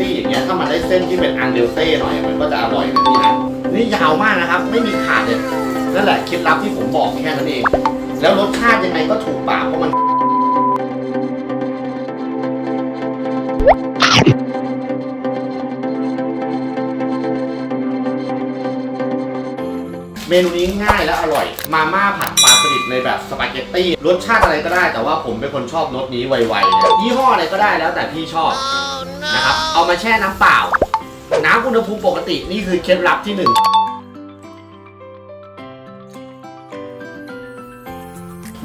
ตี้อย่างเงี้ยถ้ามันได้เส้นที่เป็นอันเดลเต้หน่อยมันก็จะอร่อยนะพี่นะนี่ยาวมากนะครับ ไม่มีขาดเลยนั่นแหละเคล็ดลับที่ผมบอกแค่นั้นเอง แล้วรสชาติยังไงก็ถูกปากเพราะมันเมนูนี้ง่ายและอร่อย มาม่าผัดปลาสลิดในแบบสปาเกตตี้รสชาติอะไรก็ได้แต่ว่าผมเป็นคนชอบรสนี้ไวๆนะยี่ห้ออะไรก็ได้แล้วแต่พี่ชอบ นะครับเอามาแช่น้ำเปล่า น้ำอุณหภูมิปกตินี่คือเคล็ดลับที่หนึ่ง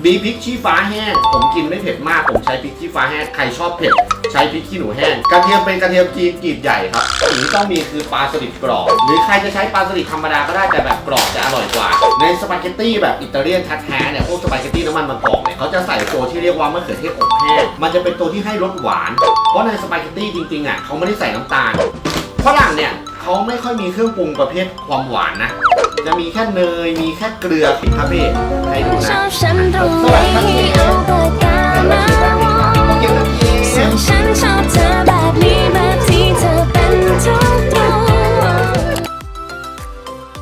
มีพริกชี้ฟ้าแห้งผมกินไม่เผ็ดมาก ผมใช้พริกชี้ฟ้าแห้งใครชอบเผ็ด ใช้พริกขี้หนูแห้งกระเทียมเป็นกระเทียมจีนกรีบใหญ่ครับสิ่งที่ต้องมีคือปลาสลิดกรอบ หรือใครจะใช้ปลาสลิดธรรมดาก็ได้แต่แบบกรอบจะอร่อยกว่า ในสปาเกตตี้แบบอิตาเลียนแท้ๆเนี่ยพวกสปาเกตตี้น้ำมันมะกอกเนี่ยเขาจะใส่ตัวที่เรียกว่ามะเขือเทศอบแห้งมันจะเป็นตัวที่ให้รสหวาน เพราะในสปาเกตตี้จริงๆอะเขาไม่ได้ใส่น้ำตาลฝรั่งเนี่ยเขาไม่ค่อยมีเครื่องปรุงประเภทความหวานนะจะมีแค่เนย มีแค่เกลือผิดครับพี่ให้ดูชนะอบฉันตรง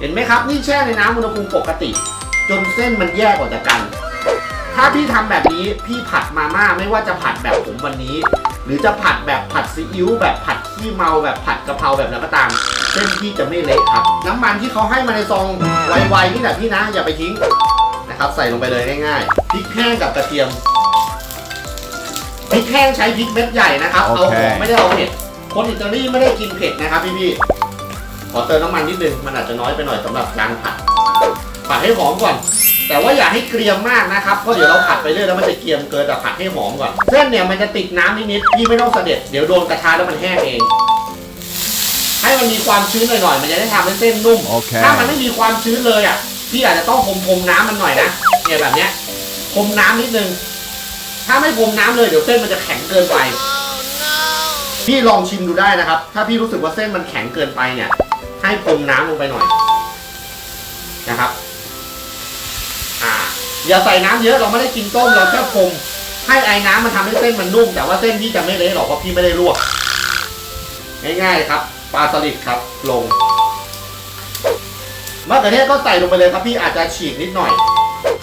ห็นไหมครับ นี่แช่ในน้ำอุณหภูมิปกติ จนเส้นมันแยกออกจากกัน ถ้าพี่ทำแบบนี้พี่ผัดมาม่าไม่ว่าจะผัดแบบผมวันนี้ หรือจะผัดแบบผัดซีอิ๊วแบบผัดขี้เมาแบบผัดกะเพราแบบนั้นก็ตาม เส้นพี่จะไม่เละครับ น้ำมันที่เขาให้มาในซองไวๆนี่แหละพี่นะ อย่าไปทิ้งนะครับ ใส่ลงไปเลยง่ายๆพริกแห้งกับกระเทียมพริกแห้งใช้พริกเม็ดใหญ่นะครับ เอาหอมไม่ได้เอาเผ็ดคนอิตาลีไม่ได้กินเผ็ดนะครับพี่ๆ ขอเติมน้ำมันนิดนึงมันอาจจะน้อยไปหน่อยสำหรับการผัดผัดให้หอมก่อน แต่ว่าอย่าให้เกรียมมากนะครับเพราะเดี๋ยวเราผัดไปเรื่อยแล้วมันจะเกรียมเกินแต่ผัดให้หอมก่อนเส้นเนี่ยมันจะติดน้ำนิดๆพี่ไม่ต้องเสด็จเดี๋ยวโดนกระทะแล้วมันแห้งเองให้มันมีความชื้นหน่อยๆมันจะได้ทำให้เส้นนุ่ม Okay. ถ้ามันไม่มีความชื้นเลยอะพี่อาจจะต้องพรมพรมน้ำมันหน่อยนะเนี่ยแบบเนี้ยพรมน้ำนิดนึงถ้าไม่พรมน้ำเลยเดี๋ยวเส้นมันจะแข็งเกินไปพี่ลองชิมดูได้นะครับ ถ้าพี่รู้สึกว่าเส้นมันแข็งเกินไปเนี่ย ให้พรมน้ำลงไปหน่อยนะครับ อ่า อย่าใส่น้ำเยอะเราไม่ได้กินต้มเราแค่พรมให้ไอ้น้ำมันทำให้เส้นมันนุ่ม แต่ว่าเส้นพี่จะไม่เละหรอกเพราะพี่ไม่ได้ลวก ง่ายๆครับปลาสลิดครับลงมะเขือเทศก็ใส่ลงไปเลยครับพี่อาจจะฉีกนิดหน่อย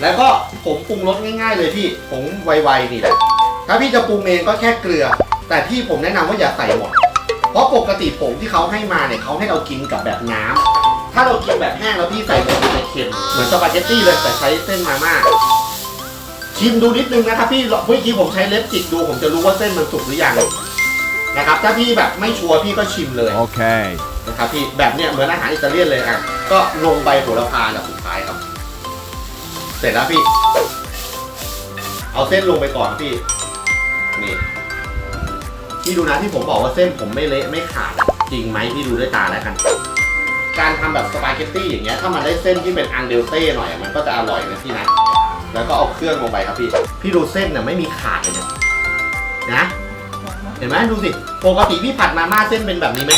แล้วก็ผงปรุงรสง่าย ๆ เลยพี่ผงไวๆนี่แหละถ้าพี่จะปรุงเองก็แค่เกลือ แต่พี่ผมแนะนำว่าอย่าใส่หมด เพราะปกติผงที่เขาให้มาเนี่ยเขาให้เรากินกับแบบน้ำถ้าเรากินแบบแห้งแล้วพี่ใส่หมดมันจะเค็มเหมือนสปาเกตตี้เลยแต่ใช้เส้นมาม่าชิมดูนิดนึงนะครับพี่เมื่อกี้ผมใช้เล็บจิกดู ผมจะรู้ว่าเส้นมันสุกหรือยังนะครับ ถ้าพี่แบบไม่ชัวร์พี่ก็ชิมเลย Okay. นะครับพี่แบบเนี้ยเหมือนอาหารอิตาเลียนเลยอะก็ลงใบโหระพาแบบสุดท้ายครับ เสร็จแล้วพี่ เอาเส้นลงไปก่อนพี่ นี่ พี่ดูนะที่ผมบอกว่าเส้นผมไม่เละไม่ขาดจริงไหมพี่ดูด้วยตาแล้วกัน การทำแบบสปาเกตตี้อย่างเงี้ยถ้ามันได้เส้นที่เป็นอันเดลเต้หน่อยมันก็จะอร่อยนะพี่นะแล้วก็เอาเครื่องลงไปครับพี่ พี่ดูเส้นเนี่ยไม่มีขาดเลยเนี่ยนะ เห็นไหมดูสิ ปกติพี่ผัดมาม่าเส้นเป็นแบบนี้ไหม